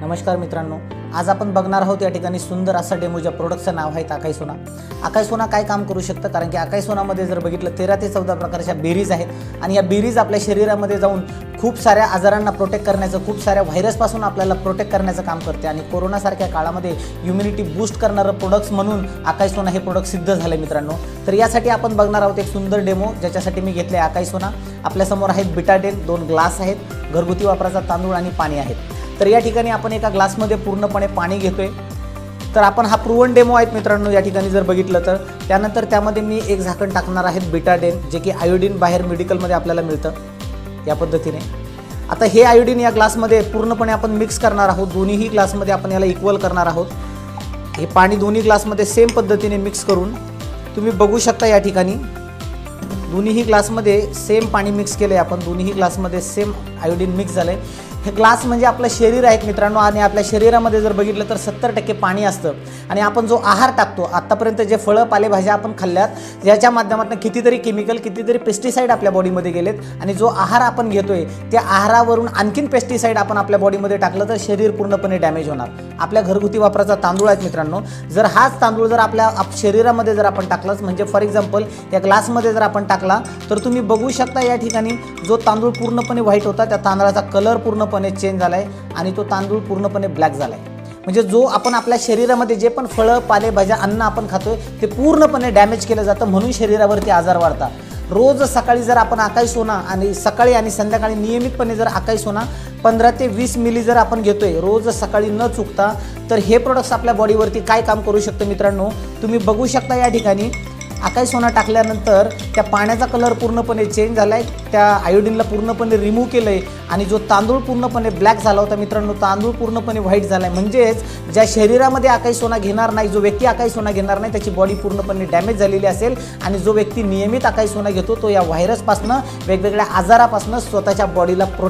नमस्कार मित्रांनो आज आपण बघणार आहोत या ठिकाणी सुंदर असा डेमो ज्या प्रोडक्टचं नाव आहे आकाई सोना. आकाई सोना काय काम करू शकतं? कारण की आकाई सोनामध्ये जर बघितलं तेरा ते चौदा प्रकारच्या बेरीज आहेत. आणि या बेरीज आपल्या शरीरामध्ये जाऊन खूप साऱ्या आजारांना प्रोटेक्ट करण्याचं खूप साऱ्या व्हायरसपासून आपल्याला प्रोटेक्ट करण्याचं काम करते. आणि कोरोनासारख्या काळामध्ये इम्युनिटी बूस्ट करणारं प्रोडक्ट्स म्हणून आकाई सोना हे प्रोडक्ट सिद्ध झाले मित्रांनो. तर यासाठी आपण बघणार आहोत एक सुंदर डेमो ज्याच्यासाठी मी घेतले आकाई सोना. आपल्यासमोर आहेत बिटाडेन दोन ग्लास आहेत घरगुती वापराचा तांदूळ आणि पाणी आहेत. तर या ठिकाणी आपण एका ग्लासमध्ये पूर्णपणे पाणी घेतो आहे तर आपण हा प्रूवन डेमो आहेत मित्रांनो या ठिकाणी जर बघितलं तर. त्यानंतर त्यामध्ये मी एक झाकण टाकणार आहे बिटाडेन जे की आयोडीन बाहेर मेडिकलमध्ये आपल्याला मिळतं या पद्धतीने. आता हे आयोडीन या ग्लासमध्ये पूर्णपणे आपण मिक्स करणार आहोत. दोन्हीही ग्लासमध्ये आपण याला इक्वल करणार आहोत. हे पाणी दोन्ही ग्लासमध्ये सेम पद्धतीने मिक्स करून तुम्ही बघू शकता या ठिकाणी. दोन्हीही ग्लासमध्ये सेम पाणी मिक्स केलं आहे आपण. दोन्हीही ग्लासमध्ये सेम आयोडीन मिक्स झालं आहे हे ग्लास म्हणजे आपलं शरीर आहेत मित्रांनो. आणि आपल्या शरीरामध्ये जर बघितलं तर सत्तर टक्के पाणी असतं. आणि आपण जो आहार टाकतो आत्तापर्यंत जे फळं पालेभाज्या आपण खाल्ल्यात याच्या माध्यमातून कितीतरी केमिकल कितीतरी पेस्टिसाईड आपल्या बॉडीमध्ये गेलेत. आणि जो आहार आपण घेतोय त्या आहारावरून आणखीन पेस्टिसाईड आपण आपल्या बॉडीमध्ये टाकलं तर शरीर पूर्णपणे डॅमेज होणार. आपल्या घरगुती वापराचा तांदूळ आहेत मित्रांनो. जर हाच तांदूळ जर आपल्या शरीरामध्ये जर आपण टाकलाच म्हणजे फॉर एक्झाम्पल या ग्लासमध्ये जर आपण टाकला तर तुम्ही बघू शकता या ठिकाणी जो तांदूळ पूर्णपणे व्हाईट होता त्या तांदळाचा कलर पूर्णपणे चेंज झाला आहे आणि तो तांदूळ पूर्णपणे ब्लॅक झाला आहे म्हणजे जो आपण आपल्या शरीरामध्ये जे पण फळं पालेभाज्या अन्न आपण खातोय ते पूर्णपणे डॅमेज केलं जातं म्हणून शरीरावरती आजार वाढतात. रोज सकाळी जर आपण आकाई सोना आणि सकाळी आणि संध्याकाळी नियमितपणे जर आकाई सोना पंधरा ते वीस मिली जर आपण घेतोय रोज सकाळी न चुकता तर हे प्रोडक्ट्स आपल्या बॉडीवरती काय काम करू शकतं मित्रांनो? तुम्ही बघू शकता या ठिकाणी आकाई सोना टाकल्यानंतर त्या पाण्याचा कलर पूर्णपणे चेंज झाला आहे त्या आयोडीनला पूर्णपणे रिमूव्ह केलं आहे आणि जो तांदूळ पूर्णपणे ब्लॅक झाला होता मित्रांनो तांदूळ पूर्णपणे व्हाईट झाला आहे म्हणजेच ज्या शरीरामध्ये आकाई सोना घेणार नाही जो व्यक्ती आकाई सोना घेणार नाही त्याची बॉडी पूर्णपणे डॅमेज झालेली असेल. आणि जो व्यक्ती नियमित आकाई सोना घेतो तो या व्हायरसपासनं वेगवेगळ्या आजारापासनं स्वतःच्या बॉडीला प्रो